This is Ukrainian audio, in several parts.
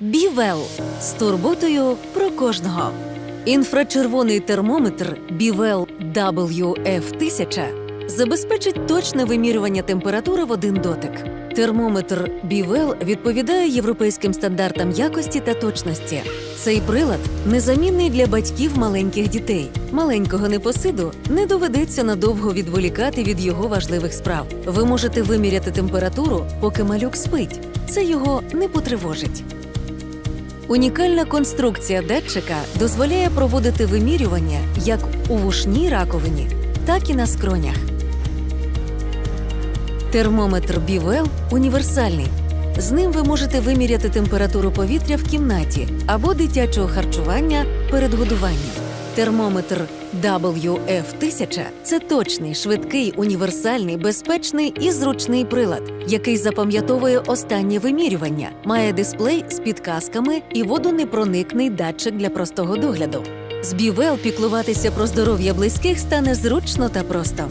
Бівел з турботою про кожного. Інфрачервоний термометр Бівел WF1000 забезпечить точне вимірювання температури в один дотик. Термометр Бівел відповідає європейським стандартам якості та точності. Цей прилад незамінний для батьків маленьких дітей. Маленького непосиду не доведеться надовго відволікати від його важливих справ. Ви можете виміряти температуру, поки малюк спить. Це його не потривожить. Унікальна конструкція датчика дозволяє проводити вимірювання як у вушній раковині, так і на скронях. Термометр Бівел універсальний. З ним ви можете виміряти температуру повітря в кімнаті або дитячого харчування перед годуванням. Термометр WF1000 – це точний, швидкий, універсальний, безпечний і зручний прилад, який запам'ятовує останнє вимірювання, має дисплей з підказками і водонепроникний датчик для простого догляду. З Бівел піклуватися про здоров'я близьких стане зручно та просто.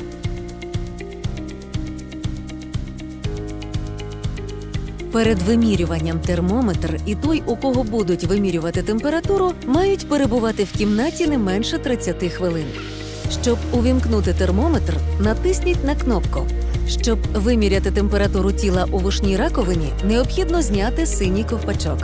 Перед вимірюванням термометр і той, у кого будуть вимірювати температуру, мають перебувати в кімнаті не менше 30 хвилин. Щоб увімкнути термометр, натисніть на кнопку. Щоб виміряти температуру тіла у вушній раковині, необхідно зняти синій ковпачок.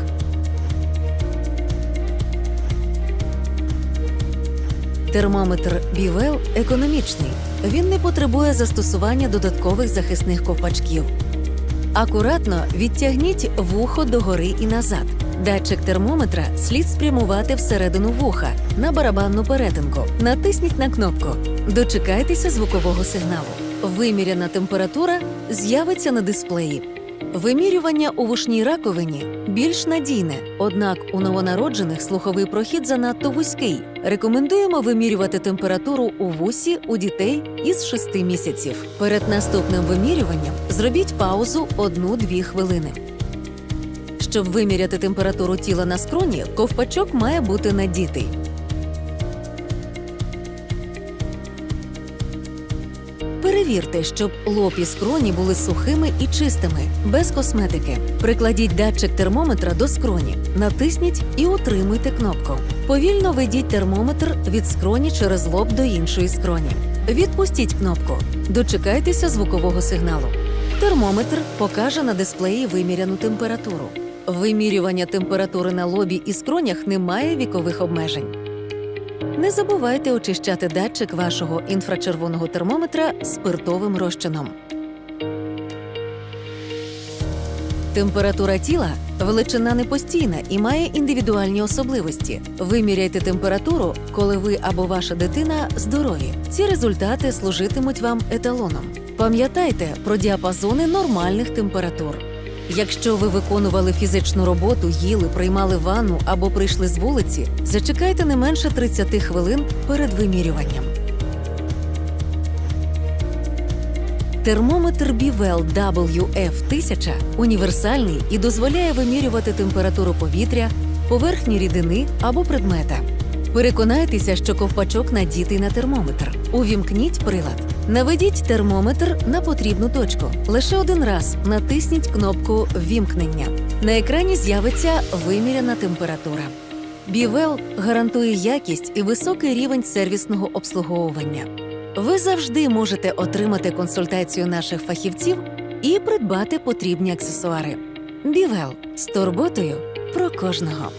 Термометр Бівел економічний. Він не потребує застосування додаткових захисних ковпачків. Акуратно відтягніть вухо догори і назад. Датчик термометра слід спрямувати всередину вуха на барабанну перетинку. Натисніть на кнопку. Дочекайтеся звукового сигналу. Виміряна температура з'явиться на дисплеї. Вимірювання у вушній раковині більш надійне, однак у новонароджених слуховий прохід занадто вузький. Рекомендуємо вимірювати температуру у вусі у дітей із 6 місяців. Перед наступним вимірюванням зробіть паузу 1-2 хвилини. Щоб виміряти температуру тіла на скроні, ковпачок має бути надітий. Перевірте, щоб лоб і скроні були сухими і чистими, без косметики. Прикладіть датчик термометра до скроні, натисніть і утримуйте кнопку. Повільно ведіть термометр від скроні через лоб до іншої скроні. Відпустіть кнопку. Дочекайтеся звукового сигналу. Термометр покаже на дисплеї виміряну температуру. Вимірювання температури на лобі і скронях не має вікових обмежень. Не забувайте очищати датчик вашого інфрачервоного термометра спиртовим розчином. Температура тіла величина непостійна і має індивідуальні особливості. Виміряйте температуру, коли ви або ваша дитина здорові. Ці результати служитимуть вам еталоном. Пам'ятайте про діапазони нормальних температур. Якщо ви виконували фізичну роботу, їли, приймали ванну або прийшли з вулиці, зачекайте не менше 30 хвилин перед вимірюванням. Термометр Бівел WF1000 універсальний і дозволяє вимірювати температуру повітря, поверхні рідини або предмета. Переконайтеся, що ковпачок надітий на термометр. Увімкніть прилад. Наведіть термометр на потрібну точку. Лише один раз натисніть кнопку Вімкнення. На екрані з'явиться виміряна температура. Бівел гарантує якість і високий рівень сервісного обслуговування. Ви завжди можете отримати консультацію наших фахівців і придбати потрібні аксесуари. Бівел з турботою про кожного.